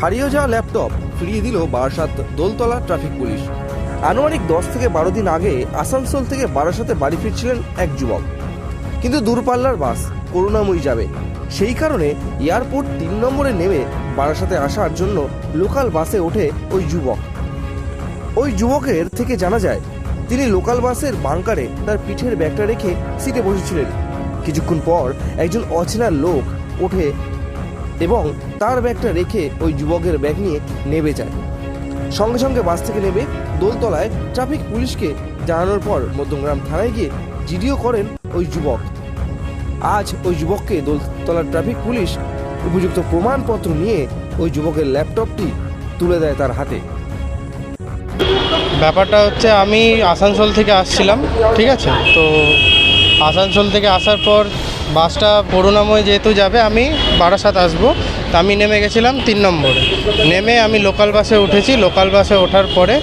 হারিয়ে যাওয়া ল্যাপটপ ফিরিয়ে দিল বারাসাত দোলতলা ট্রাফিক পুলিশ। আনুমানিক দশ থেকে বারো দিন আগে আসানসোল থেকে বারাসাতে বাড়ি ফিরছিলেন এক যুবক। কিন্তু দূরপাল্লার বাস করুণাময়ী যাবে। সেই কারণে এয়ারপোর্ট তিন নম্বরে নেমে বারাসাতে আসার জন্য লোকাল বাসে ওঠে ওই যুবক। ওই যুবকের থেকে জানা যায়, তিনি লোকাল বাসের বাংকারে তার পিঠের ব্যাগটা রেখে সিটে বসেছিলেন। কিছুক্ষণ পর একজন অচেনা লোক ওঠে এবং তার ব্যাগটা রেখে ওই যুবকের ব্যাগ নিয়ে নেমে যায়। সঙ্গে সঙ্গে বাস থেকে নেমে দোলতলায় ট্রাফিক পুলিশকে জানানোর পর মধ্যমগ্রাম থানায় গিয়ে জিডিও করেন ওই যুবক। আজ ওই যুবককে দোলতলার ট্রাফিক পুলিশ উপযুক্ত প্রমাণপত্র নিয়ে ওই যুবকের ল্যাপটপটি তুলে দেয় তার হাতে। ব্যাপারটা হচ্ছে আমি আসানসোল থেকে আসছিলাম, ঠিক আছে? তো আসানসোল থেকে আসার পর বাসটা করুণাময় যেহেতু যাবে, আমি বারাসাত আসব। তা আমি নেমে গেছিলাম তিন নম্বরে। নেমে আমি লোকাল বাসে উঠেছি। লোকাল বাসে ওঠার পরে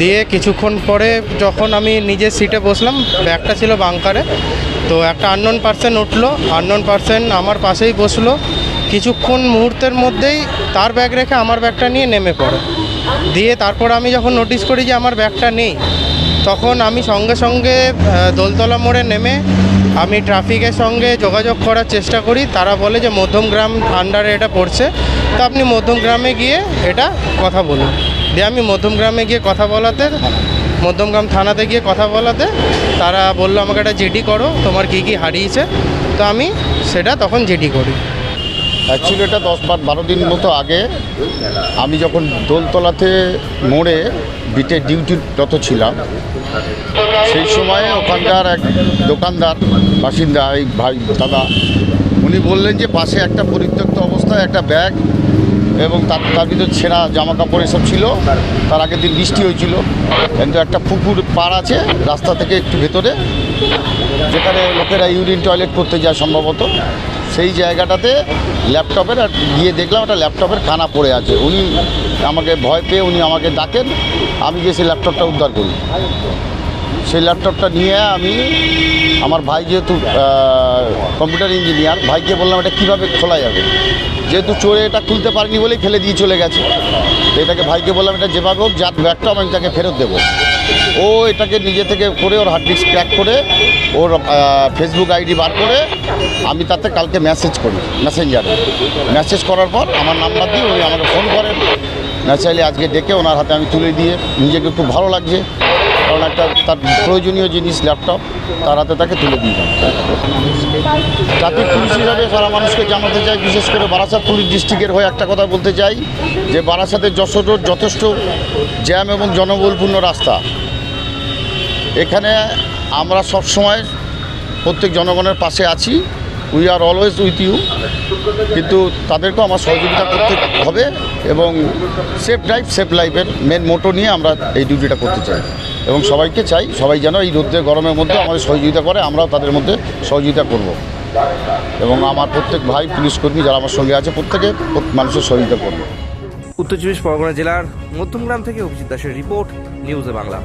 দিয়ে কিছুক্ষণ পরে যখন আমি নিজের সিটে বসলাম, ব্যাগটা ছিল বাংকারে তো একটা আননোন পার্সন উঠল। আননোন পার্সন আমার পাশেই বসল। কিছুক্ষণ মুহূর্তের মধ্যেই তার ব্যাগ রেখে আমার ব্যাগটা নিয়ে নেমে পড়ে। দিয়ে তারপর আমি যখন নোটিস করি যে আমার ব্যাগটা নেই, তখন আমি সঙ্গে সঙ্গে দোলতলা মোড়ে নেমে আমি ট্রাফিকের সঙ্গে যোগাযোগ করার চেষ্টা করি। তারা বলে যে মধ্যমগ্রাম আন্ডারে এটা পড়ছে। তো আপনি মধ্যমগ্রামে গিয়ে এটা কথা বলুন। দিয়ে আমি মধ্যমগ্রামে গিয়ে কথা বলাতে মধ্যমগ্রাম থানাতে গিয়ে কথা বলাতে তারা বলল, আমাকে একটা জিডি করো, তোমার কী কী হারিয়েছে? তো আমি সেটা তখন জিডি করি। অ্যাকচুয়ালি এটা দশ বার বারো দিন মতো আগে আমি যখন দোলতলাতে মোড়ে বিটে ডিউটিরত ছিলাম সেই সময়ে ওখানকার এক দোকানদার, বাসিন্দা, এই ভাই, দাদা, উনি বললেন যে পাশে একটা পরিত্যক্ত অবস্থায় একটা ব্যাগ এবং তার তার ভিতর ছেঁড়া জামা কাপড় এসব ছিল। তার আগের দিন বৃষ্টি হয়েছিল। কিন্তু একটা পুকুর পার আছে রাস্তা থেকে একটু ভেতরে, যেখানে লোকেরা ইউরিন টয়লেট করতে যায় সম্ভবত। সেই জায়গাটাতে ল্যাপটপের, আর গিয়ে দেখলাম একটা ল্যাপটপের কানা পড়ে আছে। উনি আমাকে ভয় পেয়ে উনি আমাকে ডাকেন, আমি গিয়ে সেই ল্যাপটপটা উদ্ধার করি। সেই ল্যাপটপটা নিয়ে আমি, আমার ভাই যেহেতু কম্পিউটার ইঞ্জিনিয়ার, ভাইকে বললাম এটা কীভাবে খোলা যাবে? যেহেতু চোরে এটা খুলতে পারিনি বলেই ফেলে দিয়ে চলে গেছে। তো এটাকে ভাইকে বললাম, এটা যেভাবে হোক যার ব্যাগটা আমি তাকে ফেরত দেবো। ও এটাকে নিজে থেকে করে ওর হার্ড ডিস্ক ক্র্যাক করে ওর ফেসবুক আইডি বার করে আমি তাতে কালকে মেসেজ করি মেসেঞ্জারে মেসেজ করার পর আমার নাম্বার দিয়ে উনি আমাকে ফোন করেন। ন্যাচারালি আজকে ডেকে ওনার হাতে আমি তুলে দিয়ে নিজেকে খুব ভালো লাগছে। কারণ একটা তার প্রয়োজনীয় জিনিস ল্যাপটপ তার হাতে তাকে তুলে দিয়ে দেন। ট্রাফিক পুলিশ হিসাবে সারা মানুষকে জানাতে চাই, বিশেষ করে বারাসাত পুলিশ ডিস্ট্রিক্টের হয়ে একটা কথা বলতে চাই, যে বারাসাতের যশোর যথেষ্ট জ্যাম এবং জনবহুলপূর্ণ রাস্তা। এখানে আমরা সব সময় প্রত্যেক জনগণের পাশে আছি। We are always with you কিন্তু তাদেরকেও আমার সহযোগিতা করতে হবে এবং সেফ ড্রাইভ সেফ লাইফের মেন মোটো নিয়ে আমরা এই ডিউটিটা করতে চাই। এবং সবাইকে চাই, সবাই যেন এই রোদ্রের গরমের মধ্যে আমাদের সহযোগিতা করে, আমরাও তাদের মধ্যে সহযোগিতা করব। এবং আমার প্রত্যেক ভাই, পুলিশ কর্মী যারা আমার সঙ্গে আছে, প্রত্যেকে মানুষের সহযোগিতা করবে। উত্তর চব্বিশ পরগনা জেলার মধ্যমগ্রাম থেকে অভিজিৎ দাসের রিপোর্ট, নিউজে বাংলা।